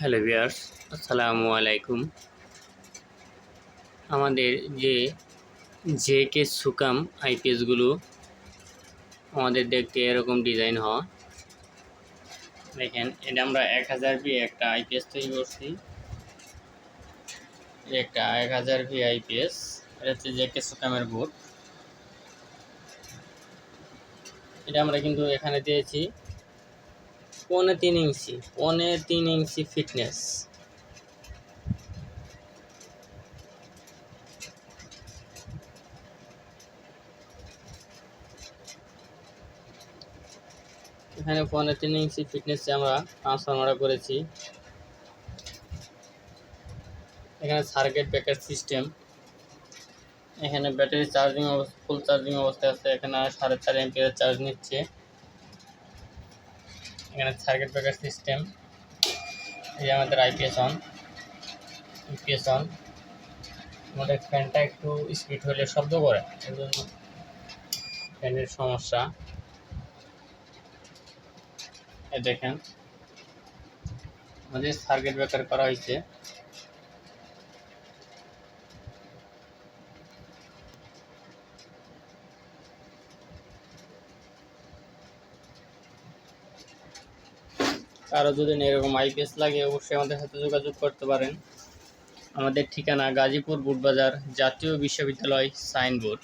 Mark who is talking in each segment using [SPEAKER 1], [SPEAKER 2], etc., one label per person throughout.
[SPEAKER 1] Hello viewers আসসালামু আলাইকুম। আমাদের যে জে কে সুকাম আইপিএসগুলো আমাদের দেখতে এরকম ডিজাইন হয়। দেখেন, এটা আমরা এক হাজার বি একটা আইপিএস তৈরি করছি। একটা এক হাজার বি আইপিএস এটা হচ্ছে জে কে সুকামের বোর্ড এটা আমরা কিন্তু এখানে দিয়েছি। পৌনে তিন ইঞ্চি, পৌনে তিন ইঞ্চি ফিটনেস। এখানে পৌনে তিন ইঞ্চি ফিটনেসে আমরা ট্রান্সফরমার করেছি। এখানে সার্কিট ব্রেকার সিস্টেম। এখানে ব্যাটারি চার্জিং অবস্থা, ফুল চার্জিং অবস্থায় আছে। এখানে সাড়ে চার এমপিয়ার চার্জ নিচ্ছে। এখানে সার্কিট ব্রেকার সিস্টেম এই আমাদের আইপিএস অন ইউপিএস অন আমাদের ফ্যানটা একটু স্পিড হলে শব্দ করে এর জন্য ফ্যানের সমস্যা। দেখেন, আমাদের সার্কিট ব্রেকার করা হয়েছে। কারও যদি এরকম আইপিএস লাগে, অবশ্যই আমাদের সাথে যোগাযোগ করতে পারেন। আমাদের ঠিকানা গাজীপুর বুটবাজার, জাতীয় বিশ্ববিদ্যালয় সাইনবোর্ড।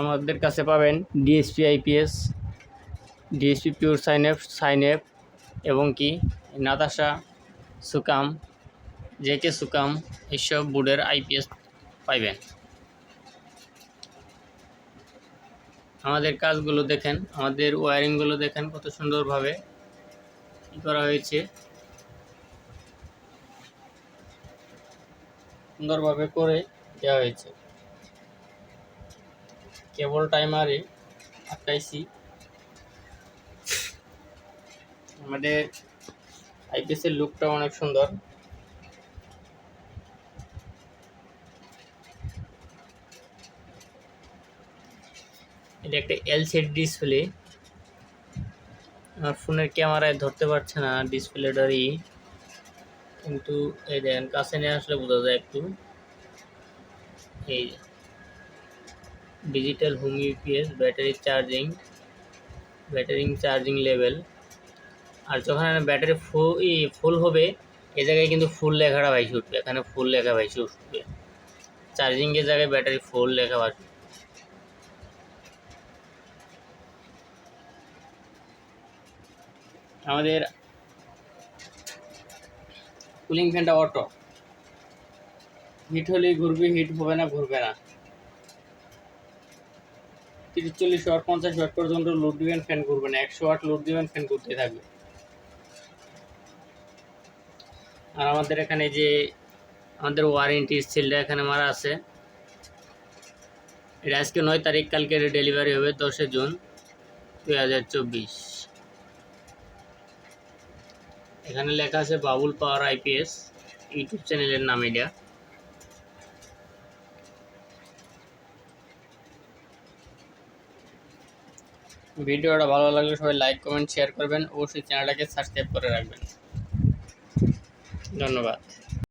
[SPEAKER 1] আমাদের কাছে পাবেন ডিএসপি আইপিএস, ডিএসপি পিওর সাইনএফ সাইনএফ এবং কি, নাতাশা, সুকাম। জেকে সুকাম এইসব বোর্ডের আইপিএস পাইবেন আমাদের কাজগুলো দেখেন, আমাদের ওয়ারিংগুলো দেখেন কত সুন্দরভাবে কী করা হয়েছে। সুন্দরভাবে করে দেওয়া হয়েছে। কেবল টাইমারে আটকাইছি। আমাদের আইপিএসের লুকটা অনেক সুন্দর। এটা একটা এলসিডি ডিসপ্লে আমার ফোনের ক্যামেরায় ধরতে পারছে না ডিসপ্লেটারই কিন্তু এই দেখেন, কাছে নিয়ে আসলে বোঝা যায় একটু। এই digital home UPS battery charging battery charging level আর যখন ব্যাটারি ফুল ফুল হবে, এ জায়গায় কিন্তু ফুল লেখাটা ভাইসে উঠবে। এখানে ফুল লেখা ভাইসে উঠবে। চার্জিংয়ের জায়গায় ব্যাটারি ফুল লেখা আসবে আমাদের কুলিং ফ্যানটা অটো হিট হলেই ঘুরবে হিট হবে না, ঘুরবে না। তিরিশ চল্লিশ ওয়াট পঞ্চাশ ওয়াট পর্যন্ত লোড দিবেন ফ্যান ঘুরবে না। একশো ওয়াট লোড দিবেন ফ্যান ঘুরতে থাকবে। আর আমাদের এখানে যে আমাদের ওয়ারেন্টি সিলটা এখানে মারা আছে। এটা আজকে নয় তারিখ, কালকে ডেলিভারি হবে দশে জুন দুই হাজার চব্বিশ। এখানে লেখা আছে বাবুল পাওয়ার আইপিএস, ইউটিউব চ্যানেলের নাম এটা। ভিডিওটা ভালো লাগলে সবাই লাইক, কমেন্ট শেয়ার করবেন। অবশ্যই চ্যানেলটাকে সাবস্ক্রাইব করে রাখবেন। ধন্যবাদ।